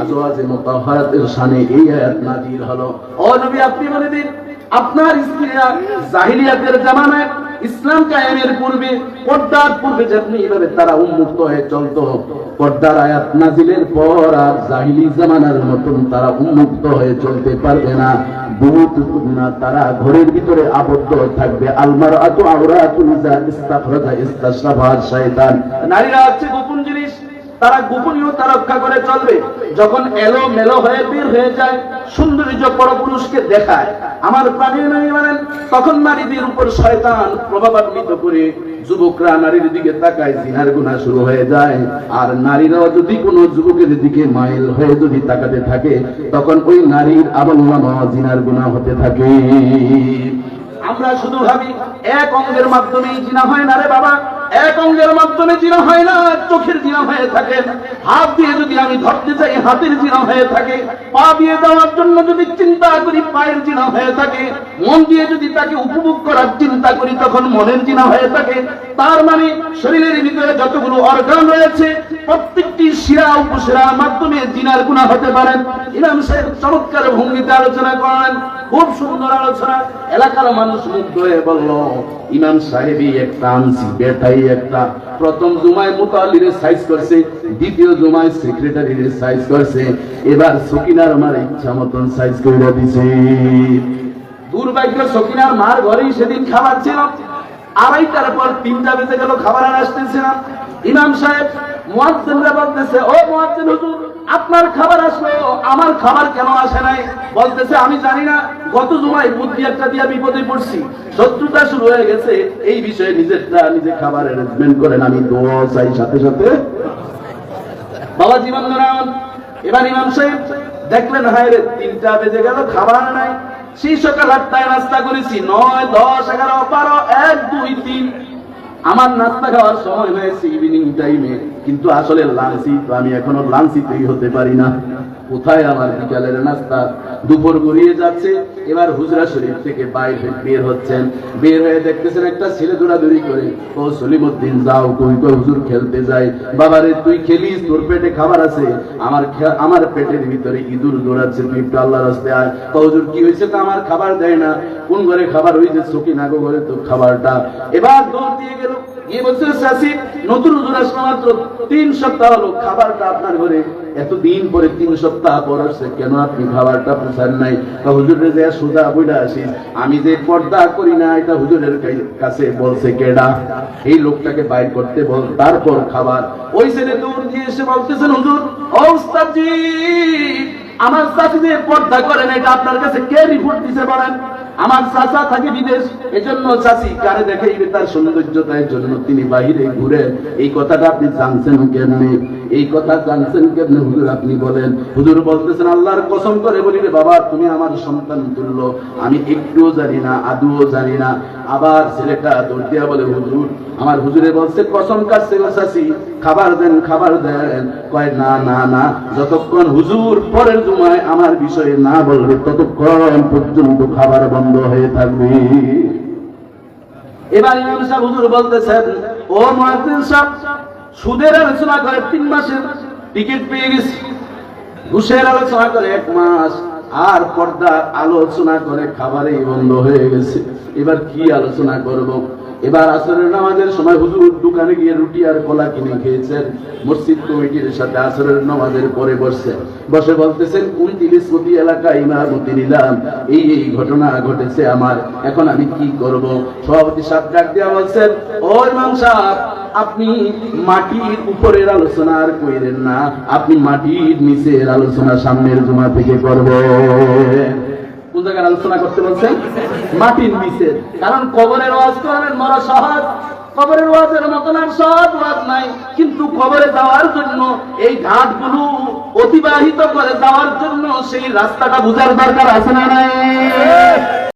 আজওয়াজে শানে এই আয়াত হলো। ও নবী, আপনি বলে দিন আপনার স্ত্রীরা জামানায় ইসলাম কায়েমের পূর্বে, পর্দার পূর্বে যেমনি এইভাবে তারা উন্মুক্ত হয়ে চলতো, পর্দার আয়াত নাজিলের পর আর জাহিলি জামানার মতন তারা উন্মুক্ত হয়ে চলতে পারবে না। বহুত না তারা ঘরের ভিতরে আবদ্ধ থাকবে। আলমার আতু ইস্তাশরাফাত শয়তান নারীরা হচ্ছে গোপন জিনিস তারা গোপনীয়তা রক্ষা করে চলবে। যখন এলো মেলো হয়ে বের হয়ে যায় সৌন্দর্য পরপুরুষকে দেখায়, আমার প্রাণীর নারী মানেন, তখন নারীদের উপর শয়তান প্রভাবান্বিত করে যুবকরা নারীর দিকে তাকায় জিনার গুণা শুরু হয়ে যায়। আর নারীরাও যদি কোনো যুবকের দিকে মাইল হয়ে যদি তাকাতে থাকে, তখন ওই নারীর আবল্লামা জিনার গুণা হতে থাকে। আমরা শুধু ভাবি, এক অঙ্গের মাধ্যমে জিনা হয় না রে বাবা। এক অঙ্গের মাধ্যমে জিনা হয় না চোখের জিনা হয়ে থাকে। হাত দিয়ে যদি আমি ধরতে চাই, হাতের জিনা হয়ে থাকে। পা দিয়ে দেওয়ার জন্য যদি চিন্তা করি, পায়ের জিনা হয়ে থাকে। মন দিয়ে যদি তাকে উপভোগ করার চিন্তা করি, তখন মনের জিনা হয়ে থাকে। তার মানে শরীরের ভিতরে যতগুলো অর্গান রয়েছে, প্রত্যেকটি শিরা উপশিরার মাধ্যমে জিনার গুণা হতে পারেন ইমাম সাহেব চমৎকার ভঙ্গিতে আলোচনা করেন। খুব সুন্দর আলোচনা। এলাকার মানুষ মুগ্ধ হয়ে বলল, ইমাম সাহেবই একটা আনছি বেটাই একটা। প্রথম জুমায় মুতালির সাইজ করছে, দ্বিতীয় জুমায় সেক্রেটারির সাইজ করছে। এবার সকিনার আমার ইচ্ছা মতন সাইজ করে দিছে। দুর্ভাগ্য সকিনার মার ঘরেই সেদিন খাবার ছিল। আড়াইটার পর তিনটা বেজে গেল, খাবার আর আসতেছে না। ইমাম সাহেব মুয়াজ্জিনরা বলতেছে, ও মোয়াজ্জেন হুজুর আপনার খাবার আসলো, আমার খাবার কেন আসে নাই? বলতেছে, আমি জানি না, গত জুমায় বুদ্ধি একটা দিয়া বিপদে পড়ছি। শত্রুতা শুরু হয়ে গেছে, এই বিষয়ে নিজেরটা নিজে খাবার অ্যারেঞ্জমেন্ট করেন, আমি দোয়া চাই সাথে সাথে। বাবা জীবন এবার ইমাম সাহেব দেখলেন, হায় রে, তিনটা বেজে গেল, খাবার নাই। সেই সকাল আটটায় নাস্তা করেছি, নয়, দশ, এগারো, বারো, এক, দুই, তিন। আমার নাস্তা খাওয়ার সময় হয়েছে ইভিনিং টাইমে কিন্তু আসলে লাঞ্চি তো আমি এখনও লাঞ্চিতেই হতে পারি না। কোথায় আমার বিকালের নাস্তা? দুপুর গড়িয়ে যাচ্ছে, এবার হুজরা শরীফ থেকে বাইরে বের হচ্ছেন। বের হয়ে দেখতেছেন একটা ছেলে দৌড়াদৌড়ি করে, ও সলিমুদ্দিন, যাও, কই কই, হুজুর খেলতে যাই বাবারে, তুই খেলিস, তোর পেটে খাবার আছে। আমার আমার পেটের ভিতরে ইঁদুর দৌড়াচ্ছে, তুই একটু আল্লাহ রাস্তায় আয়। তো হুজুর, কি হয়েছে? তো আমার খাবার দেয় না। কোন ঘরে খাবার হয়েছে সকি নাগো ঘরে তো খাবারটা। এবার দৌড় দিয়ে গেল। গিয়ে চাষি নতুন হুজুর আসলো মাত্র তিন সপ্তাহ হলো, খাবারটা আপনার ঘরে। এতদিন পরে তিন সপ্তাহ পর আসছে, কেন আপনি খাবারটা পোষান নাই? হুজুরের যে বইটা আসি, আমি যে পর্দা করি না, এটা হুজুরের কাছে বলছে কেডা? এই লোকটাকে বাইর করতে বল, তারপর খাবার। ওই ছেলে দূর দিয়ে এসে বলতেছেন, হুজুর, ও উস্তাদজি, আমার চাষি যে পর্দা করেন এটা আপনার কাছে কে রিপোর্ট দিতে বলেন? আমার চাচা থাকে বিদেশ, এজন্য চাচি কারে দেখে তার সৌন্দর্যতার জন্য তিনি বাহিরে ঘুরে, এই কথাটা আপনি জানছেন কেমনে? এই কথা জানছেন কেমনে হুজুর আপনি বলেন? হুজুর বলতেছেন, আল্লাহর কসম করে বলি রে বাবা, তুমি আমার সন্তান তুল্য। আমি একটুও জানি না, আদুও জানি না। আবার ছেলেটা দৌড় দিয়া বলে, হুজুর, আমার হুজুরে বলছে, কসম কাটছে গো চাচি, খাবার দেন খাবার দেন। কয়, না না না, যতক্ষণ হুজুর পরের জুমায় আমার বিষয়ে না বলবে, ততক্ষণ পর্যন্ত খাবার বন্ধ হয়ে থাকবে। এবার ইমাম সাহেব হুজুর বলতেছেন, ও মুয়াজ্জিন সাহেব সুদের আলোচনা করে তিন মাসের টিকিট পেয়ে গেছি। ঘুষের আলোচনা করে এক মাস, আর পর্দার আলোচনা করে খাবারেই বন্ধ হয়ে গেছে। এবার কি আলোচনা করব? এবার আসরের নামাজের সময় হুজুর দোকানে গিয়ে রুটি আর কলা কিনে খেয়েছেন। মসজিদ কমিটির সাথে আসরের নামাজের পরে বসছে। বসে বলতেছেন কোন কোটি এলাকা ইমামতি নিলাম। এই এই ঘটনা ঘটেছে আমার। এখন আমি কি করব? সভাপতি সাহেব ডাক দিয়া বলছেন, ও ইমাম সাহেব, আপনি মাটির উপরের আলোচনা আর কইরেন না। আপনি মাটির নিচের আলোচনা সামনের জমা থেকে করবেন। কোন আলোচনা করতে বলছেন, মাটির নিচে। কারণ কবরের ওয়াজ করেন মরা সহজ, কবরের ওয়াজের মতন আর সহজ ওয়াজ নাই। কিন্তু কবরে যাওয়ার জন্য এই ঘাটগুলো অতিবাহিত করে যাওয়ার জন্য সেই রাস্তাটা বুঝার দরকার আছে না নাই?